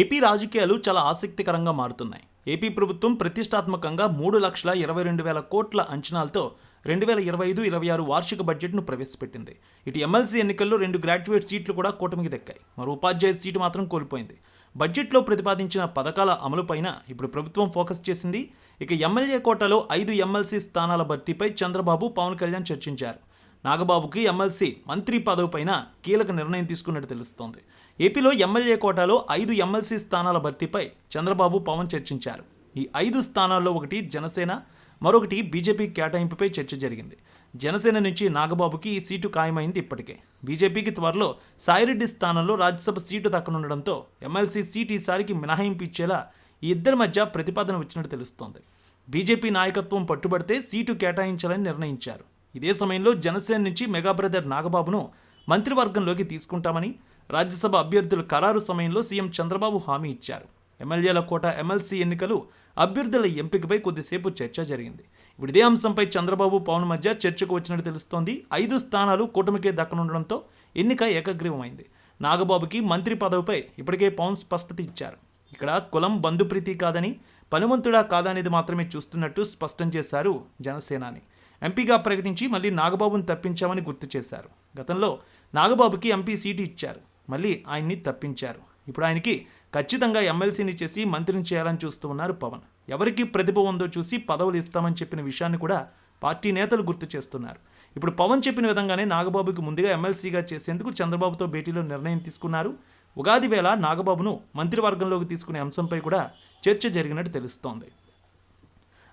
AP రాజకీయాలు చాలా ఆసక్తికరంగా మారుతున్నాయి. ఏపీ ప్రభుత్వం ప్రతిష్టాత్మకంగా మూడు లక్షల ఇరవై రెండు వేల కోట్ల అంచనాలతో రెండు వేల ఇరవై ఐదు ఇరవై ఆరు వార్షిక బడ్జెట్ను ప్రవేశపెట్టింది. ఇటు ఎమ్మెల్సీ ఎన్నికల్లో రెండు గ్రాడ్యుయేట్ సీట్లు కూడా కూటమికి దక్కాయి. మరో ఉపాధ్యాయ సీటు మాత్రం కోల్పోయింది. బడ్జెట్లో ప్రతిపాదించిన పథకాల అమలుపైన ఇప్పుడు ప్రభుత్వం ఫోకస్ చేసింది. ఇక ఎమ్మెల్యే కోటాలో ఐదు ఎమ్మెల్సీ స్థానాల భర్తీపై చంద్రబాబు పవన్ కళ్యాణ్ చర్చించారు. నాగబాబుకి ఎమ్మెల్సీ మంత్రి పదవిపైన కీలక నిర్ణయం తీసుకున్నట్టు తెలుస్తోంది. ఏపీలో ఎమ్మెల్యే కోటాలో ఐదు ఎమ్మెల్సీ స్థానాల భర్తీపై చంద్రబాబు పవన్ చర్చించారు. ఈ ఐదు స్థానాల్లో ఒకటి జనసేన మరొకటి బీజేపీ కేటాయింపుపై చర్చ జరిగింది. జనసేన నుంచి నాగబాబుకి ఈ సీటు ఖాయమైంది ఇప్పటికే. బీజేపీకి త్వరలో సాయిరెడ్డి స్థానంలో రాజ్యసభ సీటు దక్కనుండడంతో ఎమ్మెల్సీ సీటు ఈసారికి మినహాయింపు ఇచ్చేలా ఈ ఇద్దరి మధ్య ప్రతిపాదన వచ్చినట్టు తెలుస్తోంది. బీజేపీ నాయకత్వం పట్టుబడితే సీటు కేటాయించాలని నిర్ణయించారు. ఇదే సమయంలో జనసేన నుంచి మెగా బ్రదర్ నాగబాబును మంత్రివర్గంలోకి తీసుకుంటామని రాజ్యసభ అభ్యర్థుల ఖరారు సమయంలో సీఎం చంద్రబాబు హామీ ఇచ్చారు. ఎమ్మెల్యేల కోట ఎమ్మెల్సీ ఎన్నికలు అభ్యర్థుల ఎంపికపై కొద్దిసేపు చర్చ జరిగింది. ఇప్పుడు ఇదే అంశంపై చంద్రబాబు పవన్ మధ్య చర్చకు వచ్చినట్టు తెలుస్తోంది. ఐదు స్థానాలు కూటమికే దక్కనుండడంతో ఎన్నిక ఏకగ్రీవమైంది. నాగబాబుకి మంత్రి పదవిపై ఇప్పటికే పవన్ స్పష్టత ఇచ్చారు. ఇక్కడ కులం బంధుప్రీతి కాదని పనిమంతుడా కాదనేది మాత్రమే చూస్తున్నట్టు స్పష్టం చేశారు జనసేనాని. ఎంపీగా ప్రకటించి మళ్ళీ నాగబాబును తప్పించామని గుర్తు చేశారు. గతంలో నాగబాబుకి ఎంపీ సీటు ఇచ్చారు. మళ్ళీ ఆయన్ని తప్పించారు. ఇప్పుడు ఆయనకి ఖచ్చితంగా ఎమ్మెల్సీని చేసి మంత్రిని చేయాలని చూస్తూ ఉన్నారు పవన్. ఎవరికి ప్రతిభ ఉందో చూసి పదవులు ఇస్తామని చెప్పిన విషయాన్ని కూడా పార్టీ నేతలు గుర్తు చేస్తున్నారు. ఇప్పుడు పవన్ చెప్పిన విధంగానే నాగబాబుకి ముందుగా ఎమ్మెల్సీగా చేసేందుకు చంద్రబాబుతో భేటీలో నిర్ణయం తీసుకున్నారు. ఉగాది వేళ నాగబాబును మంత్రివర్గంలోకి తీసుకునే అంశంపై కూడా చర్చ జరిగినట్టు తెలుస్తోంది.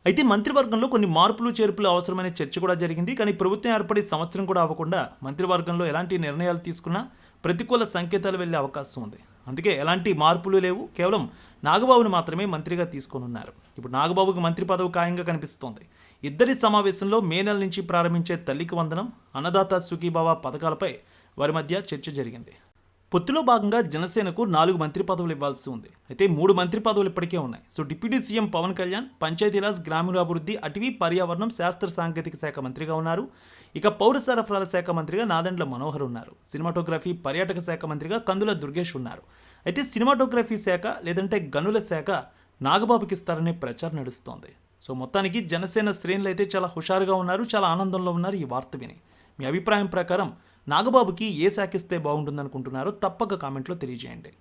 అయితే మంత్రివర్గంలో కొన్ని మార్పులు చేర్పులు అవసరమైన చర్చ కూడా జరిగింది. కానీ ప్రభుత్వం ఏర్పడి సంవత్సరం కూడా అవ్వకుండా మంత్రివర్గంలో ఎలాంటి నిర్ణయాలు తీసుకున్నా ప్రతికూల సంకేతాలు వెళ్ళే అవకాశం ఉంది. అందుకే ఎలాంటి మార్పులు లేవు. కేవలం నాగబాబును మాత్రమే మంత్రిగా తీసుకోనున్నారు. ఇప్పుడు నాగబాబుకి మంత్రి పదవి ఖాయంగా కనిపిస్తోంది. ఇద్దరి సమావేశంలో మే నెల నుంచి ప్రారంభించే తల్లికి వందనం అన్నదాత సుఖీభావ పథకాలపై వారి మధ్య చర్చ జరిగింది. పొత్తులో భాగంగా జనసేనకు నాలుగు మంత్రి పదవులు ఇవ్వాల్సి ఉంది. అయితే మూడు మంత్రి పదవులు ఇప్పటికే ఉన్నాయి. So deputy CM Pawan Kalyan Panchayati Raj గ్రామీణాభివృద్ధి అటవీ పర్యావరణం శాస్త్ర సాంకేతిక శాఖ మంత్రిగా ఉన్నారు. ఇక పౌర సరఫరాల శాఖ మంత్రిగా నాదండ్ల మనోహర్ ఉన్నారు. సినిమాటోగ్రఫీ పర్యాటక శాఖ మంత్రిగా కందుల దుర్గేష్ ఉన్నారు. అయితే సినిమాటోగ్రఫీ శాఖ లేదంటే గనుల శాఖ నాగబాబుకి ఇస్తారనే ప్రచారం నడుస్తోంది. సో మొత్తానికి జనసేన శ్రేణులు అయితే చాలా హుషారుగా ఉన్నారు చాలా ఆనందంలో ఉన్నారు ఈ వార్త విని. మీ అభిప్రాయం ప్రకారం నాగబాబుకి ఏ శాఖ ఇస్తే బాగుంటుందనుకుంటున్నారో తప్పక కామెంట్లో తెలియజేయండి.